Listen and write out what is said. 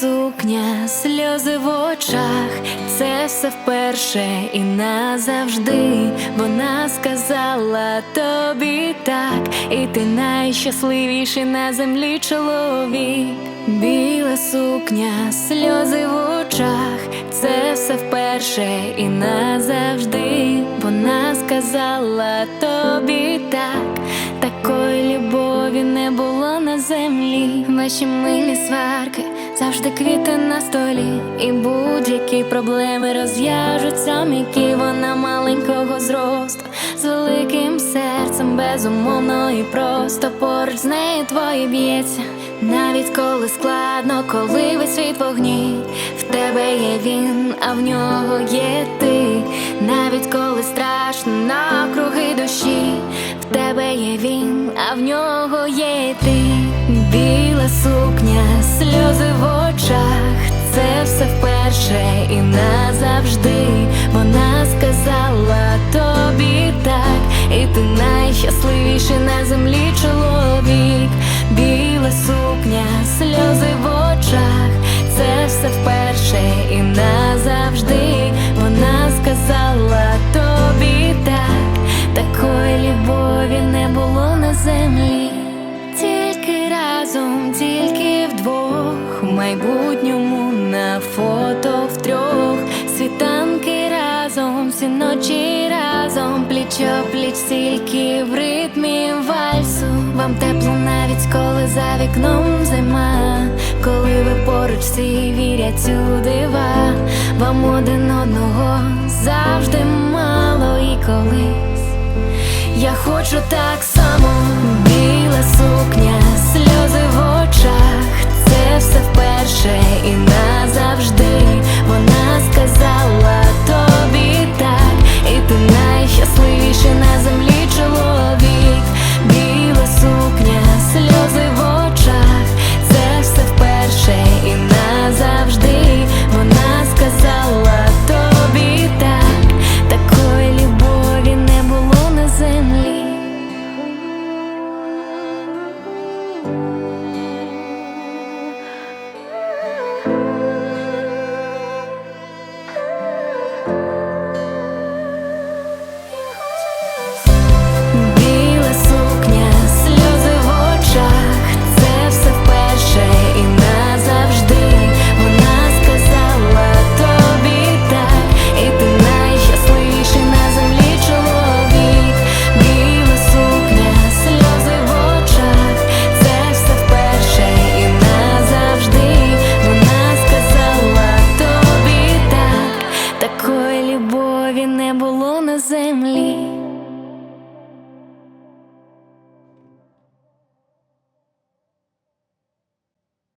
сукня, сльози в очах, це все вперше і назавжди. Вона сказала тобі так, і ти найщасливіший на землі чоловік. Біла сукня, сльози в очах, це все вперше і назавжди. Вона сказала тобі так, такої любові не було на землі. Ваші милі сварки, завжди квіти на столі, і будь-які проблеми розв'яжуться м'які вона маленького зросту, з великим серцем, безумовно і просто поруч з нею твоє б'ється. Навіть коли складно, коли весь світ вогні, в тебе є він, а в нього є ти. Навіть коли страшно навкруги душі, в тебе є він, а в нього є ти. Біла сукня, сльози в очах, це все вперше і назавжди. Вона сказала тобі так, і ти найщасливіший на землі чоловік. Біла сукня, сльози в очах, це все вперше і назавжди. Разом, тільки вдвох, в майбутньому на фото втрьох, світанки разом, всі ночі разом, пліч пліч, тільки в ритмі вальсу. Вам тепло навіть коли за вікном зима, коли ви поруч всі вірять у дива, вам один одного завжди мало. І колись. Я хочу так само,